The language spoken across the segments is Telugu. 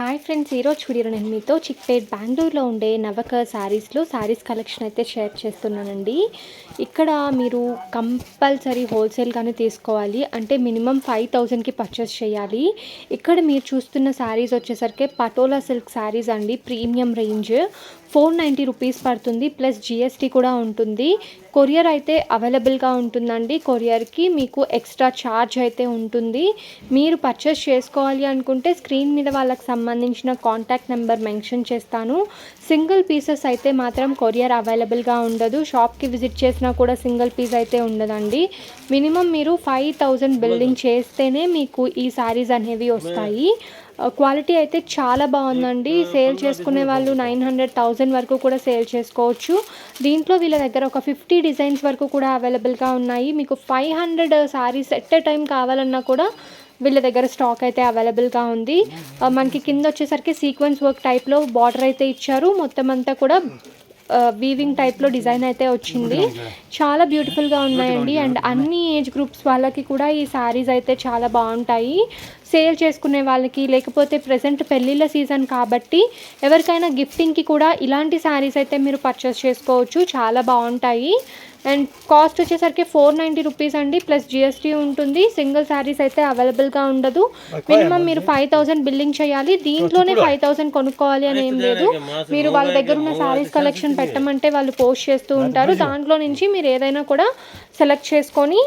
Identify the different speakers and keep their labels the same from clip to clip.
Speaker 1: హాయ్ ఫ్రెండ్స్ ఈరోజు చూడిరు నేను మీతో చిక్పేట్ బెంగళూరులో ఉండే నవక శారీస్లో శారీస్ కలెక్షన్ అయితే షేర్ చేస్తున్నానండి. ఇక్కడ మీరు కంపల్సరీ హోల్సేల్గానే తీసుకోవాలి. అంటే మినిమం ఫైవ్ థౌజండ్కి పర్చేస్ చేయాలి. ఇక్కడ మీరు చూస్తున్న శారీస్ వచ్చేసరికి పటోలా సిల్క్ శారీస్ అండి. Premium range four ninety rupees పడుతుంది. ప్లస్ జిఎస్టీ కూడా ఉంటుంది. కొరియర్ అయితే అవైలబుల్గా ఉంటుందండి. కొరియర్కి మీకు ఎక్స్ట్రా ఛార్జ్ అయితే ఉంటుంది. మీరు పర్చేస్ చేసుకోవాలి అనుకుంటే స్క్రీన్ మీద వాళ్ళకి సంబంధించిన కాంటాక్ట్ నెంబర్ మెన్షన్ చేస్తాను. సింగిల్ పీసెస్ అయితే మాత్రం కొరియర్ అవైలబుల్గా ఉండదు. షాప్కి విజిట్ చేసినా కూడా సింగిల్ పీస్ అయితే ఉండదండి. మినిమం మీరు ఫైవ్ థౌజండ్ బిల్డింగ్ చేస్తేనే మీకు ఈ శారీస్ అనేవి వస్తాయి. క్వాలిటీ అయితే చాలా బాగుందండి. సేల్ చేసుకునే వాళ్ళు నైన్ హండ్రెడ్ థౌజండ్ వరకు కూడా సేల్ చేసుకోవచ్చు. దీంట్లో వీళ్ళ దగ్గర ఒక ఫిఫ్టీ డిజైన్స్ వరకు కూడా అవైలబుల్గా ఉన్నాయి. మీకు five hundred sarees at a time కావాలన్నా కూడా వీళ్ళ దగ్గర స్టాక్ అయితే అవైలబుల్గా ఉంది. మనకి కింద వచ్చేసరికి సీక్వెన్స్ వర్క్ టైప్లో బార్డర్ అయితే ఇచ్చారు. మొత్తం అంతా కూడా వీవింగ్ టైప్లో డిజైన్ అయితే వచ్చింది. చాలా బ్యూటిఫుల్గా ఉన్నాయండి. అండ్ అన్ని ఏజ్ గ్రూప్స్ వాళ్ళకి కూడా ఈ శారీస్ అయితే చాలా బాగుంటాయి. సేల్ చేసుకునే వాళ్ళకి లేకపోతే ప్రజెంట్ పెళ్ళిళ్ళ సీజన్ కాబట్టి ఎవరికైనా గిఫ్టింగ్కి కూడా ఇలాంటి శారీస్ అయితే మీరు పర్చేస్ చేసుకోవచ్చు. చాలా బాగుంటాయి. అండ్ కాస్ట్ వచ్చేసరికి ఫోర్ నైంటీ రూపీస్ అండి. ప్లస్ జిఎస్టీ ఉంటుంది. సింగిల్ శారీస్ అయితే అవైలబుల్గా ఉండదు. మినిమం మీరు ఫైవ్ థౌసండ్ బిల్లింగ్ చేయాలి. దీంట్లోనే ఫైవ్ థౌసండ్ కొనుక్కోవాలి అని ఏం లేదు. మీరు వాళ్ళ దగ్గర ఉన్న శారీస్ కలెక్షన్ పెట్టమంటే వాళ్ళు పోస్ట్ చేస్తూ ఉంటారు. దాంట్లో నుంచి మీరు ఏదైనా కూడా సెలెక్ట్ చేసుకొని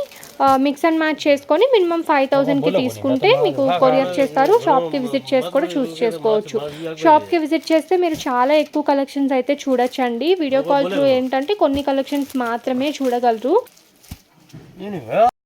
Speaker 1: మిక్స్ అండ్ మ్యాచ్ చేసుకొని మినిమం ఫైవ్ థౌసండ్కి తీసుకుంటే మీకు కొరియర్ చేస్తారు. షాప్కి విజిట్ చేసి కూడా చూస్ చేసుకోవచ్చు. షాప్కి విజిట్ చేస్తే మీరు చాలా ఎక్కువ కలెక్షన్స్ అయితే చూడొచ్చండి. వీడియో కాల్ త్రూ ఏంటంటే కొన్ని కలెక్షన్స్ మాత్రమే చూడగలరు.